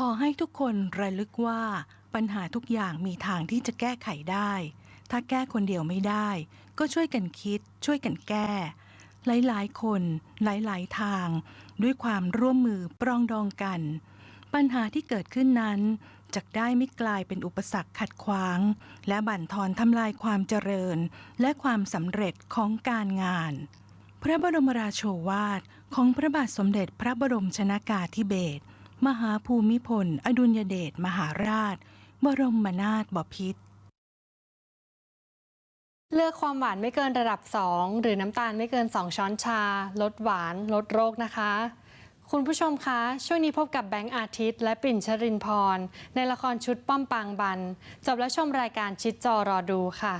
ขอให้ทุกคนระลึกว่าปัญหาทุกอย่างมีทางที่จะแก้ไขได้ ถ้าแก้คนเดียวไม่ได้ ก็ช่วยกันคิด ช่วยกันแก้ หลายๆ คนหลายๆ ทาง ด้วยความร่วมมือปรองดองกัน ปัญหาที่เกิดขึ้นนั้นจะได้ไม่กลายเป็นอุปสรรคขัดขวาง และบั่นทอนทำลายความเจริญ และความสำเร็จของการงาน พระบรมราโชวาทของพระบาทสมเด็จพระบรมชนากาธิเบศร มหาภูมิพล อดุลยเดชมหาราช บรมนาถบพิตรเลือกความหวานไม่เกินระดับ 2 หรือน้ำตาลไม่เกิน 2 ช้อนชา ลดหวาน ลดโรคนะคะ คุณผู้ชมคะ ช่วงนี้พบกับแบงค์อาทิตย์ และปิ่นชรินพร ในละครชุดป้อมปางบัน จบแล้วชมรายการชิดจอรอดูค่ะ